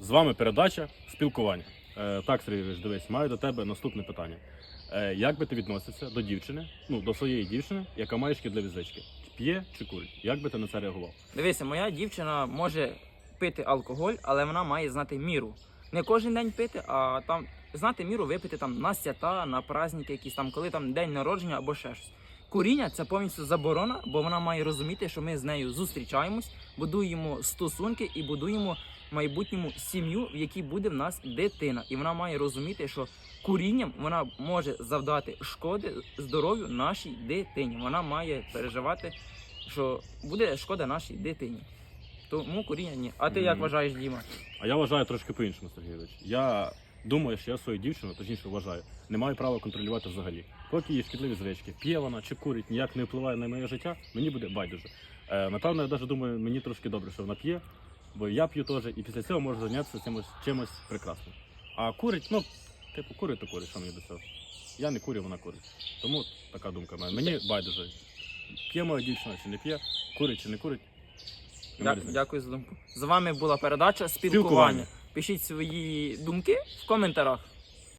З вами передача спілкування. Е, так, Сергійович, дивись, маю до тебе наступне питання. Е, як би ти відносився до дівчини, ну до своєї дівчини, яка має шкідливі звички? П'є чи курить? Як би ти на це реагував? Дивися, моя дівчина може пити алкоголь, але вона має знати міру. Не кожен день пити, а там знати міру випити там на свята, на праздники, якісь там, коли там день народження або ще щось. Куріння це повністю заборона, бо вона має розуміти, що ми з нею зустрічаємось, будуємо стосунки і будуємо в майбутньому сім'ю, в якій буде в нас дитина. І вона має розуміти, що курінням вона може завдати шкоди здоров'ю нашій дитині. Вона має переживати, що буде шкода нашій дитині. Тому куріння ні. А ти як Мгм. вважаєш, Діма? А я вважаю трошки по-іншому, Сергійович. Я думаю, що я свою дівчину, точніше вважаю, не маю права контролювати взагалі. Поки є шкідливі звички, п'є вона чи курить, ніяк не впливає на моє життя, мені буде байдуже. Е, напевно, я навіть думаю, мені трошки добре, що вона п'є, бо я п'ю теж, і після цього можу зайнятися чимось, чимось прекрасним. А курить, ну, типу, курить то курить, що мені до цього. Я не курю, вона курить. Тому така думка в мене. Мені байдуже. П'є моя дівчина чи не п'є, курить чи не курить. Нема Дя- різниці. Дякую за думку. З вами була передача спілкування. Спілкування. Пишіть свої думки в коментарях.